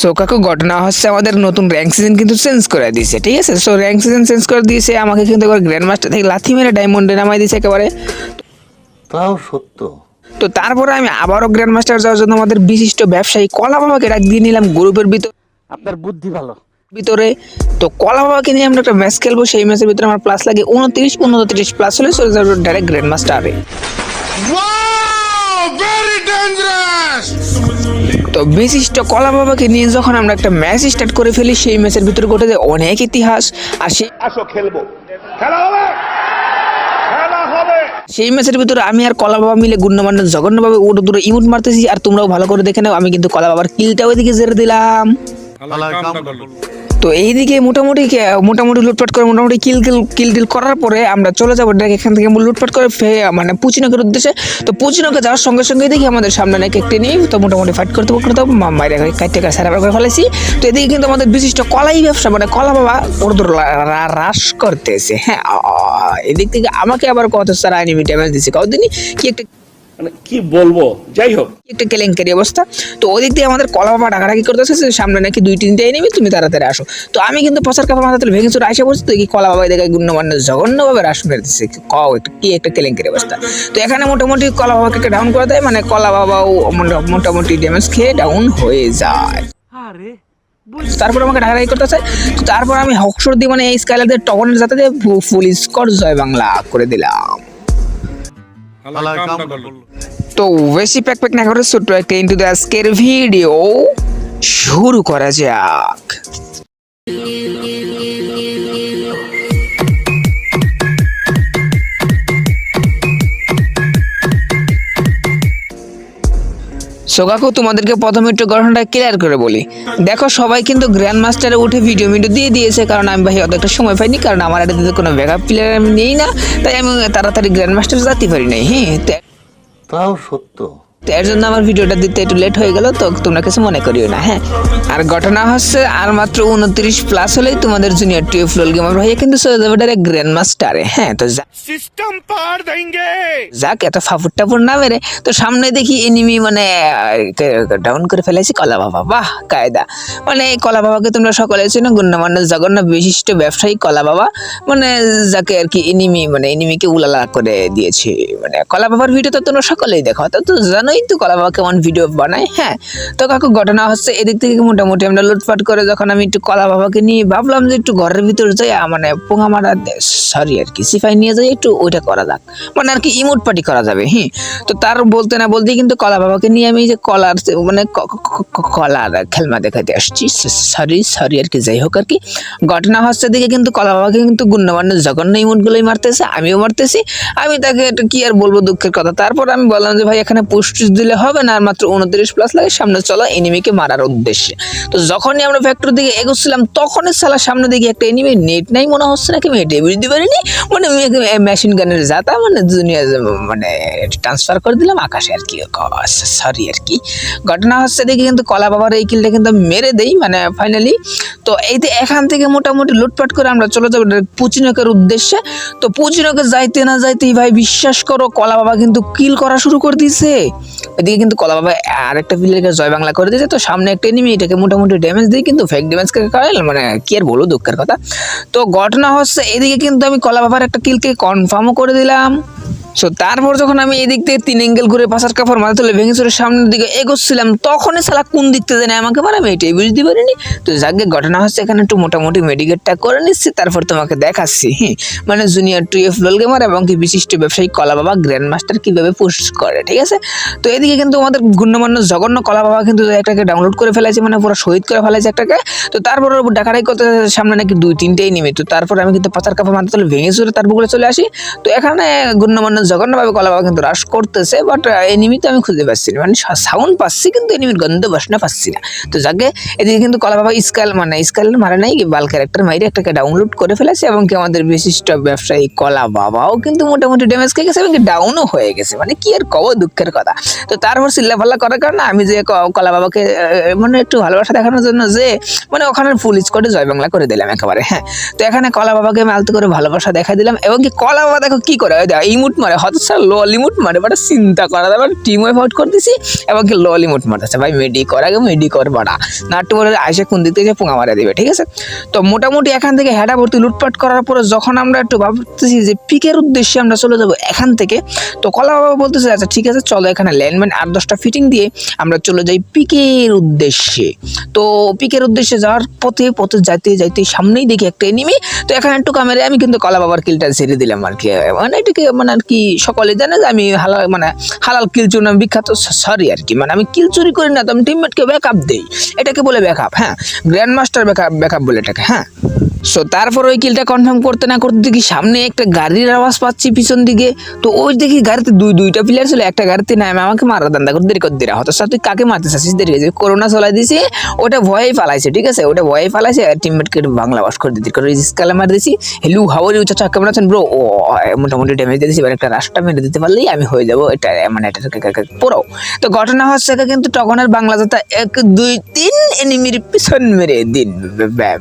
So কাকু ঘটনা হচ্ছে আমাদের নতুন র্যাঙ্ক সিজন কিন্তু চেঞ্জ করে দিয়েছে ঠিক আছে? সো র্যাঙ্ক সিজন চেঞ্জ করে দিয়েছে আমাকে কিন্তু একবার গ্র্যান্ড মাস্টার থেকে লাথি মেরে ডায়মন্ডে নামাই দিয়েছে একেবারে। তাও সত্য। তো তারপরে আমি আবারও গ্র্যান্ড মাস্টার যাওয়ার জন্য আমাদের বিশিষ্ট ব্যবসায়ী কলা বাবাকে ডাক দিয়ে নিলাম গ্রুপের ভিতর আপনার বুদ্ধি ভালো। ভিতরে। তো কলা বাবাকে নিয়ে আমরা একটা ম্যাচ খেলব সেই ম্যাচের ভিতরে আমার প্লাস লাগে উনত্রিশ উনত্রিশ প্লাস হলে চলে যাবে ডাইরেক্ট গ্র্যান্ড মাস্টারে তো বিশিষ্ট কলা বাবাকে নিয়ে যখন আমরা একটা ম্যাচ স্টার্ট করে ফেলি সেই ম্যাচের ভিতরে ঘটে যায় অনেক ইতিহাস। আর সেই আসো খেলব। খেলা হবে! খেলা হবে! সেই ম্যাচের ভিতরে আমি আর কলা বাবা মিলে গুণ্যমান্য জঘন্যভাবে উড়ো দূরে ইউট মারতেছি আর তোমরাও ভালো করে দেখে নাও আমি কিন্তু কলা বাবার কিলটা ওইদিকে জেরে দিলাম। তো এইদিকে মোটামুটি মোটামুটি লুটপাট করে মোটামুটি কিল কিল কিল টিল করার পরে আমরা চলে যাব ডাইরেক্ট এখান থেকে লুটপাট করে ফে- মানে পুচিনকের উদ্দেশ্যে। তো পুচিনকে যাওয়ার সঙ্গে সঙ্গে দেখি আমাদের সামনে নাকি একটি নেই তো মোটামুটি ফাইট করতে করতে মায়ের কাটতে কাটে সারা করে ফেলেছি। তো এদিকে কিন্তু আমাদের বিশিষ্ট কলাই ব্যবসা মানে কলা বাবা ওর হ্রাস করতেছে। হ্যাঁ এদিক থেকে আমাকে আবার কত সারা এনিমি ড্যামেজ দিচ্ছে কতদিনই কি একটা মানে কি বলব? যাই হোক। একটা কেলেঙ্কারি অবস্থা। তো ওদিক দিয়ে আমাদের কলা বাবা ডাকাডাকি করতেছে যে সামনে নাকি দুই তিনটে নেবে তুমি তাড়াতাড়ি আসো। তো আমি কিন্তু পচার কাপড় মাথা তুলে ভেঙে চুরে আসে বলছি তো কি কলা বাবা দেখে গুণ্যমান্য জঘন্যভাবে রাস মেরেছে কও একটু কি একটা কেলেঙ্কারি অবস্থা। তো এখানে মোটামুটি কলা বাবাকে ডাউন করে দেয় মানে কলা বাবাও মোটা- মোটামুটি ড্যামেজ খেয়ে ডাউন হয়ে যায়। তারপর আমাকে ঢাকাঢাকি করতে চাই তো তারপর আমি হকসর দিয়ে মানে এই স্কাইলারদের টগনের যাতে দিয়ে ফুল স্কোর জয় বাংলা করে দিলাম। তো বেশি প্যাক প্যাক না করে ছোট্ট একটা ইন্টু দ্য আজকের ভিডিও শুরু করা যাক। সোগাকু, তোমাদেরকে প্রথমে একটু ঘটনাটা ক্লিয়ার করে বলি। দেখো, সবাই কিন্তু গ্র্যান্ড মাস্টারে উঠে ভিডিও ভিডিও দিয়ে দিয়েছে, কারণ আমি ভাই অত একটা সময় পাইনি, কারণ আমার এটাতে কোনো ব্যাকআপ প্লেয়ার আমি নেই না, তাই আমি তাড়াতাড়ি গ্র্যান্ড মাস্টার যাতে পারি নাই হ্যাঁ? তাও সত্য। তো এর জন্য আমার ভিডিওটা দিতে একটু লেট হয়ে গেল তো তোমরা কিছু মনে করিও না হ্যাঁ? আর ঘটনা হচ্ছে আর মাত্র উনত্রিশ প্লাস হলেই তোমাদের জুনিয়র টুয়ে ফ্লোল গেমার ভাইয়া কিন্তু গ্র্যান্ড মাস্টারে হ্যাঁ তো সিস্টেম পার দেंगे যাক এত ফাফুর টাফুর না মেরে তো সামনে দেখি এনিমি মানে ডাউন করে ফেলেছি কলা বাবা বাহ কায়দা। মানে এই কলা বাবাকে তোমরা সকলে চেনো গুণ্যমান্য বিশিষ্ট ব্যবসায়ী কলা বাবা। মানে যাকে আর কি এনিমি মানে এনিমিকে উলালা করে দিয়েছে মানে কলা বাবার ভিডিও তো তোমরা সকলেই দেখো তো তো জানোই তো কলা বাবা কেমন ভিডিও বানায় হ্যাঁ? তো কাকু, ঘটনা হচ্ছে এদিক থেকে মোটামুটি আমরা লুটপাট করে যখন আমি একটু কলা বাবাকে নিয়ে ভাবলাম যে একটু ঘরের ভিতর যাই মানে পোঙা মারা সরি আর কি সিফাই নিয়ে যাই একটু ওইটা করা যাক। মানে আর কি ইমোট পার্টি করা যাবে হ্যাঁ তো তার বলতে না বলতেই কিন্তু কলা বাবাকে নিয়ে আমি যে কলার মানে কলার খেলমা দেখাতে আসছি। সরি সরি আর কি, যাই হোক আর কি। ঘটনা হচ্ছে দিকে কিন্তু কলা বাবাকে কিন্তু গুণ্যমান্য জঘন্য ইমোটগুলোই মারতেছে, আমিও মারতেছি। আমি তাকে কি আর বলব দুঃখের কথা? তারপর আমি বললাম যে, ভাই, এখানে পুষ্টি দিলে হবে না, আর মাত্র উনত্রিশ প্লাস লাগে, সামনে চলা এনিমিকে মারার উদ্দেশ্যে। তো যখনই আমরা ফ্যাক্টরি দিকে এগোচ্ছিলাম, তখনই সালা সামনে দিকে একটা এনিমি নেট নাই মনে হচ্ছে নাকি হেঁটে দিতে পারিনি মানে মেশিন গানের যাতা মানে দুনিয়া মানে ট্রান্সফার করে দিলাম আকাশে আর কি সরি আর কি। ঘটনা হচ্ছে দেখি কিন্তু কলা বাবার এই কিলটা কিন্তু মেরে দেই মানে ফাইনালি তো এই যে এখান থেকে মোটামুটি লুটপাট করে আমরা চলে যাব পুচিনকের উদ্দেশ্যে। তো পুচিনকে যাইতে না যাইতেই ভাই, বিশ্বাস করো, কলা বাবা কিন্তু কিল করা শুরু করে দিয়েছে। এদিকে কিন্তু কলা বাবা আরেকটা প্লেয়ারকে জয় বাংলা করে দিয়েছে। তো সামনে একটা এনিমি এটাকে মোটামুটি ড্যামেজ দিয়ে কিন্তু ফেক ড্যামেজ করে মানে কি আর বলব দুঃখের কথা। তো ঘটনা হচ্ছে, এদিকে কিন্তু আমি কলা বাবার একটা কিলকে কনফার্মও করে দিলাম। সো তারপর যখন আমি এদিক থেকে তিন অ্যাঙ্গেল ঘুরে পাশার কাপড় মাথা তুলে ভেঙে চলে সামনের দিকে এগোচ্ছিলাম, তখনই সালা কোন দিক থেকে জানে আমাকে মানে আমি এটাই বুঝতে পারিনি। তো যাকে ঘটনা হচ্ছে এখানে একটু মোটামুটি মেডিকেটটা করে নিচ্ছি, তারপর তোমাকে দেখাচ্ছি। হ্যাঁ মানে জুনিয়র টু এফ লোল গেমার এবং কি বিশিষ্ট ব্যবসায়ী কলা বাবা গ্র্যান্ড মাস্টার কীভাবে পোস্ট করে, ঠিক আছে? তো এদিকে কিন্তু আমাদের গুণ্যমান্য জঘন্য কলা বাবা কিন্তু একটাকে ডাউনলোড করে ফেলেছে মানে পুরো শহীদ করে ফেলেছে একটাকে। তো তারপর ওর ডাকারাই করতে সামনে নাকি দুই তিনটেই নেমে। তো তারপর আমি কিন্তু পাচার কাপড় মাথা তুলে ভেঙে চলে তারপর চলে আসি। তো এখানে গুণ্যমান্য জঘন্যভাবে কলা বাবা কিন্তু রাশ করতেছে বাট এনিমি আমি খুঁজে পাচ্ছি না। মানে সাউন্ড পাচ্ছি কিন্তু এনিমির গন্ধ বাসনা পাচ্ছি না। তো যাকে এদিকে কিন্তু কলা বাবা স্কাল মানে স্কাল মারে নাই বাল ক্যারেক্টার মাইরে একটাকে ডাউনলোড করে ফেলেছে এবং কি আমাদের বিশিষ্ট ব্যবসায়ী কলা বাবাও কিন্তু মোটামুটি ড্যামেজ খেয়ে গেছে এবং ডাউনও হয়ে গেছে। মানে কি আর কব দুঃখের কথা। তো তারপর চিল্লাফাল্লা করার কারণে আমি যে কলা বাবাকে মানে একটু ভালোবাসা দেখানোর জন্য যে মানে ওখানে ফুল স্কোয়াডে জয় বাংলা করে দিলাম একেবারে হ্যাঁ। তো এখানে কলা বাবাকে আমি আলতো করে ভালোবাসা দেখা দিলাম এবং কি কলা বাবা দেখো কি করে ইমুট মারে মারে হয়তো স্যার ললিমুট মারে বাট চিন্তা করা যাবে টিম ওয়াইফ আউট করে দিছি এবং কি ললিমুট মারতেছে ভাই মেডি কর আগে মেডি কর বাড়া। নাট্য বলে আইসে কোন দিক থেকে পোঙা মারা দিবে, ঠিক আছে? তো মোটামুটি এখান থেকে হেডা ভর্তি লুটপাট করার পরে যখন আমরা একটু ভাবতেছি যে পিকের উদ্দেশ্যে আমরা চলে যাব এখান থেকে, তো কলা বাবা বলতেছে আচ্ছা ঠিক আছে, চলো এখানে ল্যান্ডম্যান আট দশটা ফিটিং দিয়ে আমরা চলে যাই পিকের উদ্দেশ্যে। তো পিকের উদ্দেশ্যে যাওয়ার পথে পথে যাইতে যাইতে সামনেই দেখি একটা এনিমি তো এখানে একটু কামেরে আমি কিন্তু কলা বাবার কিলটা ছেড়ে দিলাম আর কি। মানে এটাকে মানে আর কি সকলে জানে যে আমি হালাল মানে হালাল কিলচুর নামে বিখ্যাত সরি আর কি। মানে আমি কিলচুরি করি না, তো আমি টিমমেটকে ব্যাকআপ দিই। এটাকে বলে ব্যাকআপ হ্যাঁ? গ্র্যান্ড মাস্টার ব্যাকআপ ব্যাকআপ বলে এটাকে হ্যাঁ? সো তারপর ওই কিলটা কনফার্ম করতে না করতে দেখি সামনে একটা গাড়ির আওয়াজ পাচ্ছি পিছন দিকে। তো ওই দেখি গাড়িতে দুই, দুইটা প্লেয়ার ছিল, একটা গাড়িতে নামে আমাকে মারা দান্দা করে দেরি করে দিরা। হতো তুই কাকে মারতে চাচ্ছিস দেরি হয়েছে করোনা চলাই দিয়েছি ওটা ভয়েই ফালাইছে, ঠিক আছে? ওটা ভয়ে ফালাইছে, আর টিমমেটকে বাংলা বাস করে দিতে করে রিস্কালে মার দিয়েছি হেলু হাওয়ারি উচ্চ চাক কেমন আছেন ব্রো ও, মোটামুটি ড্যামেজ দিয়ে দিয়েছি এবার একটা রাস্তা মেরে দিতে পারলেই আমি হয়ে যাব। এটা মানে এটা পুরো তো ঘটনা হচ্ছে কিন্তু তখনের বাংলা যাতা এক, দুই, তিন এনিমির পিছন মেরে দিন।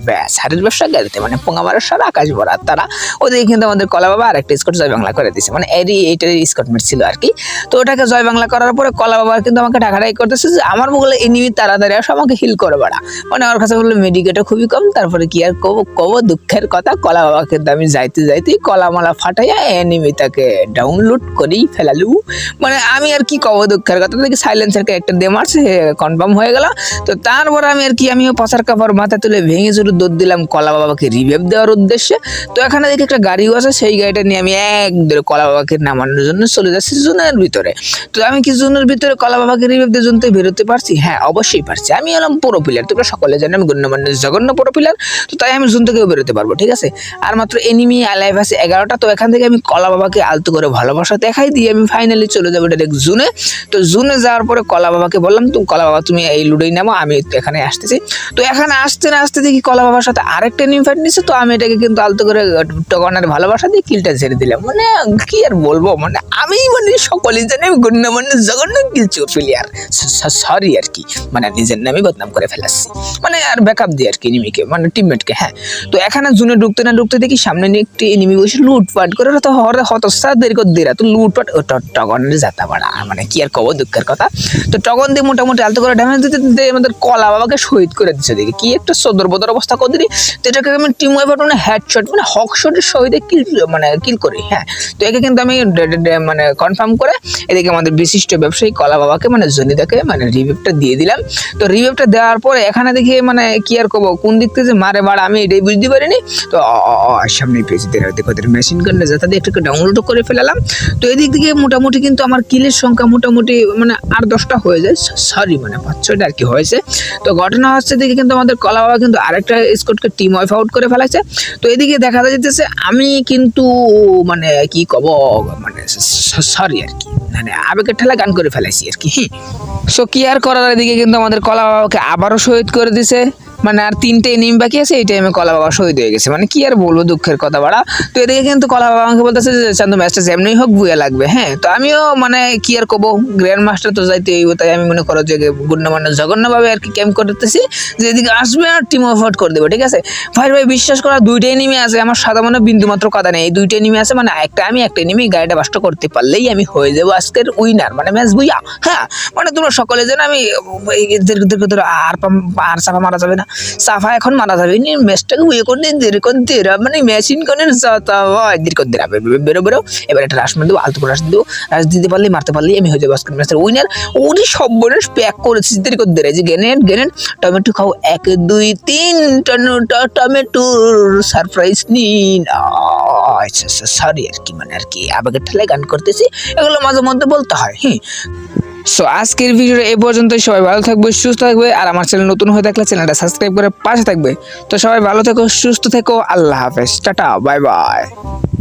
ব্যাস হারের ব্যবসা গাড়িতে মানে পোঙা মারার সারা আকাশ ভরা। তারা ওদিকে কিন্তু আমাদের কলা বাবা আর একটা স্কট জয় বাংলা করে দিয়েছে মানে এরই এইটারই স্কটমেট ছিল আর কি। তো ওটাকে জয় বাংলা করার পরে কলা বাবা কিন্তু আমাকে ঢাকাঢাকি করতেছে যে, আমার বলে এনিমি তাড়াতাড়ি আসো আমাকে হিল করে বাড়া। মানে আমার কাছে বলল মেডিকেটও খুবই কম। তারপরে কি আর কব কব দুঃখের কথা, কলা বাবা কিন্তু আমি যাইতে, যাইতেই কলা মালা ফাটাইয়া এনিমি তাকে ডাউনলোড করেই ফেলালু। মানে আমি আর কি কব দুঃখের কথা? দেখি সাইলেন্সারকে একটা দে মারছে কনফার্ম হয়ে গেল। তো তারপর আমি আর কি, আমিও পচার কাপড় মাথা তুলে ভেঙে চুরে দৌড় দিলাম কলা বাবাকে। রিভেভ দেওয়ার উদ্দেশ্যে। তো এখানে দেখি একটা গাড়িও আছে, সেই গাড়িটা নিয়ে আমি এক কলা বাবাকে নামানোর জন্য চলে যাচ্ছি জুনের ভিতরে। তো আমি কি জোনের ভিতরে কলা বাবাকে রিভেভ দিয়ে জনতে বেরোতে পারছি? হ্যাঁ অবশ্যই পারছি। আমি হলাম পুরো প্লেয়ার তোমরা সকলে জানো আমি গণ্যমান্য জঘন্য পুরো প্লেয়ার তো তাই আমি জুন থেকেও বেরোতে পারব, ঠিক আছে? আর মাত্র এনিমি অ্যালাইভ আছে এগারোটা, তো এখান থেকে আমি কলা বাবাকে আলতো করে ভালোবাসা দেখাই দিয়ে আমি ফাইনালি চলে যাব ডাইরেক্ট জুনে। তো জুনে যাওয়ার পরে কলা বাবাকে বললাম, তুমি কলা বাবা, তুমি এই লুডোই নামো, আমি এখানে আসতেছি। তো এখানে আসতে না আসতে দেখি কলা বাবার সাথে আরেকটা এনিমি ফাইট নিচ্ছে তো আমি এটাকে কিন্তু আলতো করে টকনের ভালোবাসা দিয়ে কিলটা ছেড়ে দিলাম। মানে কি আর বলব? মানে আমি মানে সকলেই জানি আমি গণ্যমান্য জঘন্য কিল চোর প্লেয়ার সরি আর কি। মানে নিজের নামে বদনাম করে ফেলাচ্ছি। মানে আর ব্যাকআপ দিই আর কি এনিমিকে মানে টিমমেটকে হ্যাঁ। তো এখানে জুনে ঢুকতে না ঢুকতে দেখি সামনে নিয়ে একটি এনিমি বসে লুটপাট করে তো হরে হতসা দেরি করে দিরা। তো লুটপাট টগনের যাতা বাড়া। মানে কি আর কব দুঃখের কথা? তো টগন দিয়ে মোটামুটি আলতো করে ড্যামেজ দিতে আমাদের কলা বাবাকে শহীদ করে দিচ্ছে দেখি। কি একটা সদর বদর অবস্থা করে দিই তো এটাকে আমি টিম ওয়াইফার মানে হেডশট মানে হক শটের শহীদে কিল মানে কিল করি হ্যাঁ। তো একে কিন্তু আমি মানে কনফার্ম করে এদিকে আমাদের বিশিষ্ট ব্যবসায়ী কলা বাবাকে মানে জনিতাকে মানে রিভিভটা দিয়ে দিলাম। তো রিভিভটা দেওয়ার পরে এখানে দেখি মানে কি আর কব কোন দিক থেকে মারে বাড়া, আমি এটাই বুঝতে পারিনি। তো সামনে পেয়েছি, দেখো মেশিন গানটা যাতে একটু ডাউনলোড করে ফেলালাম। তো এদিক থেকে মোটামুটি কিন্তু আমার কিলের সংখ্যা মোটামুটি মানে আর দশটা হয়ে যায়। সরি মানে পাঁচ, ছয়টা আর কি হয়েছে। তো ঘটনা হচ্ছে দেখি কিন্তু আমাদের কলা বাবা কিন্তু আরেকটা স্কোটকে টিম ওয়াইফ আউট করে ফেলাছে। তো এদিকে দেখা যাইতেছে, আমি কিন্তু মানে কি কব মানে সরি আর কি। মানে আবেগের ঠেলা গান করে ফেলাইছি আর কি সো কি আর করার এদিকে কিন্তু আমাদের কলা বাবাকে আবারও শহীদ করে দিছে। মানে আর তিনটে নিম বাকি আছে এই টাইমে কলা বাবা শহীদ হয়ে গেছে মানে কি আর বলব দুঃখের কথা বাড়া তো এদিকে কিন্তু কলা বাবা আমাকে বলতেছে যে চান্দু ম্যাচটা যেমনি হোক বুয়া লাগবে হ্যাঁ তো আমিও মানে কি আর কবো গ্র্যান্ড মাস্টার তো যাইতে হইব তাই আমি মনে করো যে গুণমান্য জঘন্যভাবে আর কি ক্যাম্প করতেছি যে এদিকে আসবে আর টিম অফ আউট করে দেবো ঠিক আছে ভাই ভাই বিশ্বাস করা দুইটাই নিমে আছে আমার সাদা মনে বিন্দু মাত্র কথা নেই এই দুইটাই নিমে আছে মানে একটা আমি একটা নিমে গাড়িটা বাস্ট করতে পারলেই আমি হয়ে যাব আজকের উইনার মানে ম্যাচ বুইয়া হ্যাঁ মানে তোমরা সকলে যেন আমি আর আর সাফা মারা যাবে না সাফা এখন মারা যাবে নি ম্যাচটাকে উইয়ে করে দিন দেরি করে, দেরা মানে মেশিন করে হয়, দেরি বেরো বেরো। এবার একটা রাশ মার দেবো, আলতু রাশ দেবো। রাশ দিতে পারলে, মারতে পারলেই আমি হয়ে যাব আজকের ম্যাচের উইনার ওরই সব বোনের প্যাক করেছি দেরি করে, দেরা। যে গেনেন গেনেন টমেটো খাও, এক, দুই, তিন। টমেটো টমেটোর সারপ্রাইজ নিন আচ্ছা সরি আর কি মানে আর কি। আবেগের ঠেলায় গান করতেছি। এগুলো মাঝে মধ্যে বলতে হয় হ্যাঁ সো আজকের ভিডিওটা এ পর্যন্ত সবাই ভালো থাকবে, সুস্থ থাকবে, আর আমার চ্যানেল নতুন হয়ে থাকলে চ্যানেলটা সাবস্ক্রাইব করে পাশে থাকবে। তো সবাই ভালো থেকো, সুস্থ থেকো, আল্লাহ হাফেজ। Tata, bye bye.